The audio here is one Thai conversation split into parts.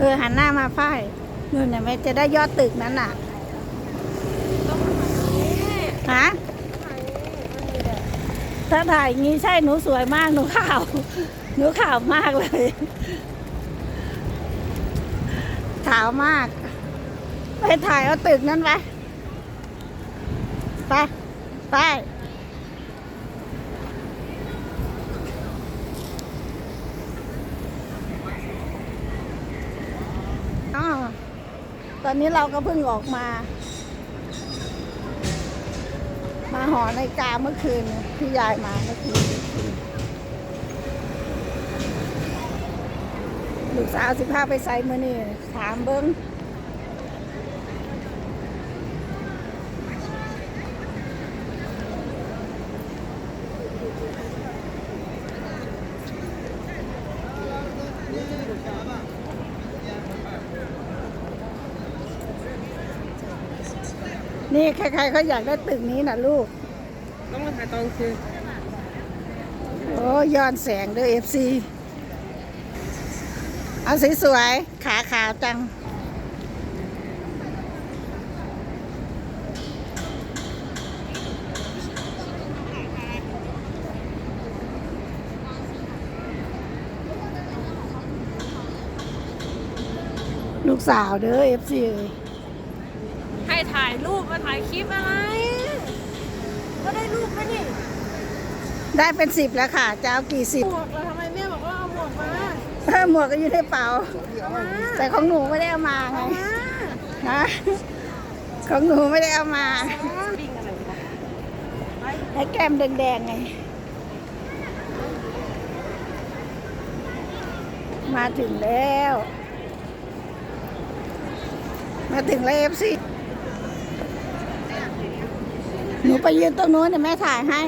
เออหันหน้ามาฝ้ายนู่นน่ะไม่จะได้ยอดตึกนั้นน่ะฮะถ้าถ่ายงงี้ใช่หนูสวยมากหนูขาว หนูขาวมากเลยขาวมาก ไปถ่ายเอาตึกนั้นไปไปไปอ้าว ตอนนี้เราก็เพิ่งออกมา มาหอในกาเมื่อคืนที่ยายมาเมื่อคืนลูกสาวสิพาไปใส่มือนี่ถามเบิ้ง นี่ใครๆเขาอยากได้ตึกนี้นะลูก ต้องมาถ่ายตอนกลางคืนโอ้ย้อนแสงด้วยเอฟซีเอาสวยๆขาขาวจัง ลูกสาวเด้อเอฟซีเอ้ยให้ถ่าย รูปมาถ่ายคลิปอะไร ก็ได้รูปไหมนี่ได้เป็นสิบแล้วค่ะ จะเอากี่สิบหมวกแล้วทำไมแม่บอกว่าเอาหมวกมาเออหมวกก็อยู่ในเป๋า เอามาแต่ของหนูไม่ได้เอามาไงเอามานะของหนูไม่ได้เอามาบิงอะไรวะไอ้แก้มแดงๆไง มาถึงแล้ว มาถึงแล้วเอฟซี หนูไปยืนตรงนู้นเดี๋ยวแม่ถ่ายให้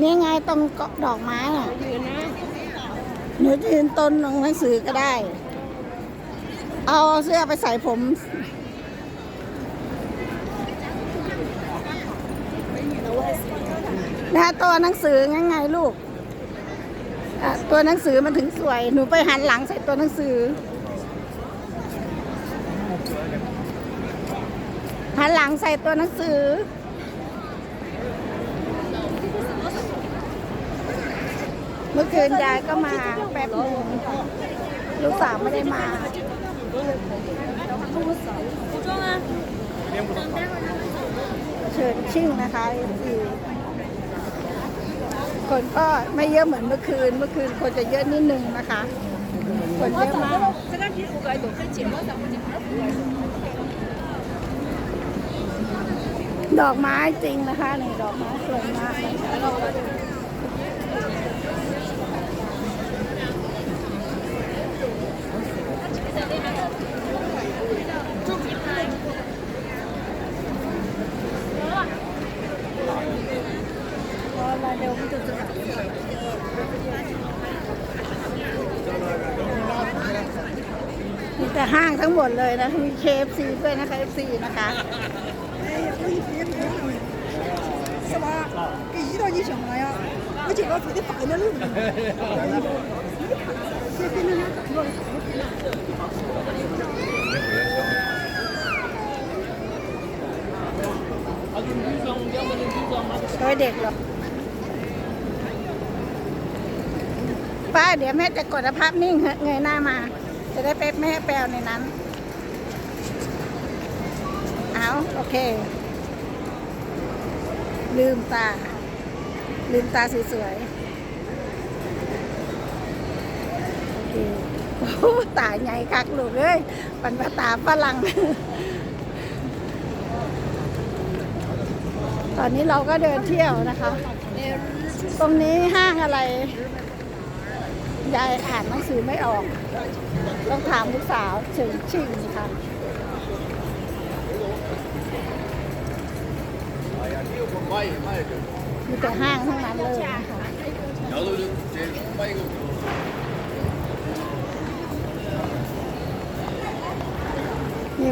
นี่ไงตรงดอกไม้น่ะยืนนะหนูยืนต้นหนังสือก็ได้ เอาเสื้อไปใส่ผมนะตัวหนังสือยังไงลูก ตัวหนังสือมันถึงสวย หนูไปหันหลังใส่ตัวหนังสือ หันหลังใส่ตัวหนังสือ มื่อคืนยายก็มาแป๊บนึงลูกสาวไม่ได้มาเชิญชิ่งนะคะอคนก็ไม่เยอะเหมือนเมื่อคืน เมื่อคืนคนจะเยอะนิดนึงนะคะ คนเยอะมากดอกไม้จริงนะคะนี่ดอกไม้สวยมาก มีแต่ห้างทั้งหมดเลยนะ มี KFC ด้วยนะคะ FC นะคะ 是吧？给移到你想了呀？我这个非得摆那路呢。先跟那俩搞到。 โดยเด็กหรอกป้าเดี๋ยวแม่จะกดภาพนิ่งเงยหน้ามา จะได้ไปแม่แปลในนั้น เอาโอเค ลืมตา ลืมตาสวยๆโอเคโอ้โห ตาใหญ่คักลูกเอ้ยปันภาตาฝรั่งตอนนี้เราก็เดินเที่ยวนะคะ ตรงนี้ห้างอะไร ยายอ่านหนังสือไม่ออก ต้องถามลูกสาวเฉิงชิงค่ะมีแต่ห้างทั้งนั้นเลยนะคะ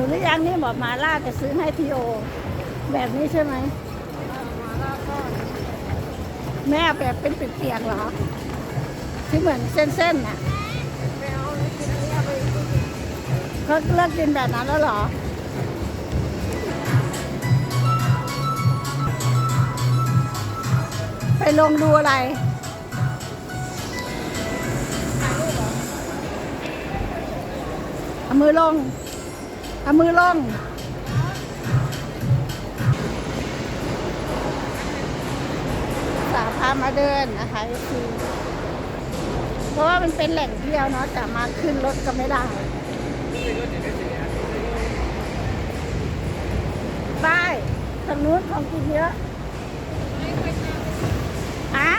หรือยังนี่บอกมาล่าจะซื้อให้ทีโอ แบบนี้ใช่ไหมแม่แบบเป็นเปียกๆเหรอ ที่เหมือนเส้นๆน่ะเขาเลิกกินแบบนั้นแล้วเหรอไปลงดูอะไร เอามือลง เอามือลงสาวพามาเดินนะคะคือเพราะว่ามันเป็นแหล่งเที่ยวเนาะแต่มาขึ้นรถก็ไม่ได้ได้ทางนู้นของกินเยอะอะ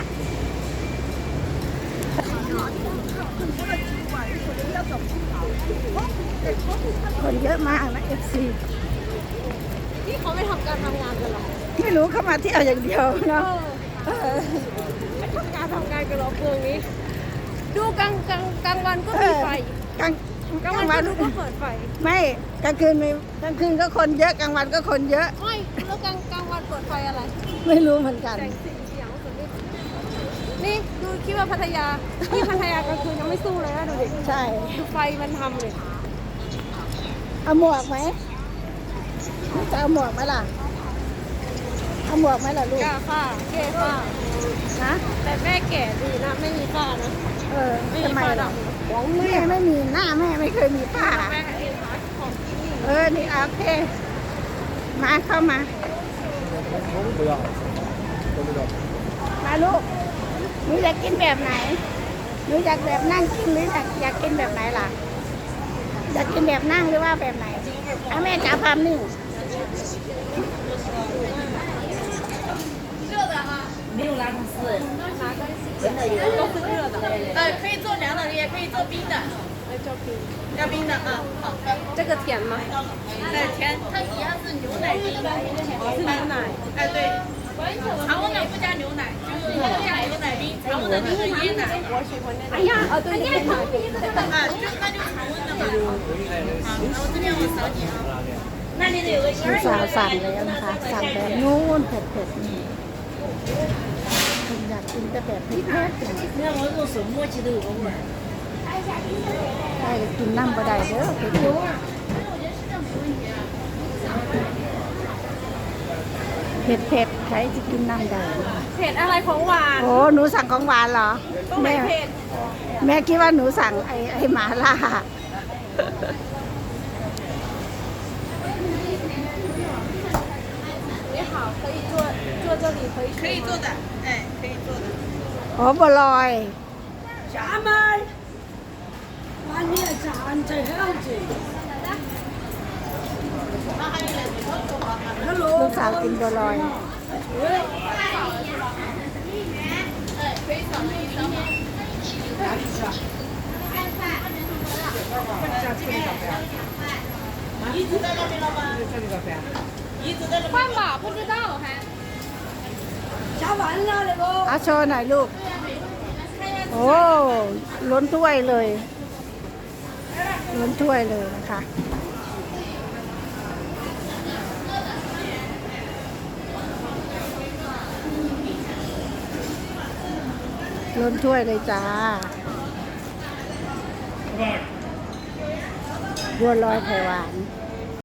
คนเยอะมากนะ FC นี่เขาไม่ทำการทำงานกันหรอไม่รู้เข้ามาเที่ยวอย่างเดียวเนาะเออไม่ทำการทำงานกันหรอเมืองนี้ ดูกลางกลางกลางวันก็เอมีอไฟกลางกลางวันก็ดูก็เปิดไฟ ไม่กลางคืนมีกลางคืนก็คนเยอะกลางวันก็คนเยอะ ไม่แล้วกลางกลางวันเปิดไฟอะไร ไม่รู้เหมือนกันแสงสีเสียงสุดฤทธิ์นี่ดูคิดว่าพัทยาที่พัทยากลางคืนยังไม่สู้เลยนะดูดิใช่ดูไฟมันทำเลย เอาหมวกไหมจะเอาหมวกไหมล่ะ เอาหมวกไหมล่ะลูกแกล้าค่ะเก๋ค่ะฮะ แต่แม่แก่ดีนะไม่มีป้านะเออทำไมล่ะของแม่ไม่มีหน้าแม่ไม่เคยมีป้า แม่เองค่ะของที่นี่เออ นี่โอเค มาเข้ามา มาลูก หนูอยากกินแบบไหน หนูอยากแบบนั่งกินหรืออยากอยากกินแบบไหนล่ะ อยากกินแบบนั่งหรือว่าแบบไหนอ่ะแม่จ๋าพามนิ่ง 没有拉上丝，真的有。都是热的呃，可以做凉的，也可以做冰的，那叫冰要冰的啊。好，这个甜吗？再甜，它一样是牛奶冰。是牛奶哎，对，常温的不加牛奶，就是加牛奶 ดูสาวสั่นแล้วนะคะสั่นแบบนู้นเผ็ดๆนี่คุณอยากกินแต่แบบเผ็ดๆเนี่ยมันก็สมมติจะดูของมันได้กินน้ำบ่ได้เด้อเผ็ดเผ็ด ใครจะกินน้ำได้ เผ็ดอะไรของหวาน โอ้หนูสั่งของหวานเหรอ ต้องไม่ แม่ เผ็ด แม่คิดว่าหนูสั่งไอ้ไอ้หมาล่า 你好可以坐坐这里可以可以做的，哎，可以做的。 อ๋อบัวลอย 厦门，万年站在后子。 ลูกสาวกินบัวลอย 换吧不知道还加完了那个。 เอาโชว์หน่อยลูก โอ้ล้นถ้วยเลย ล้นถ้วยเลยนะคะ ล้นถ้วยเลยจ้าบัวลอยไข่หวาน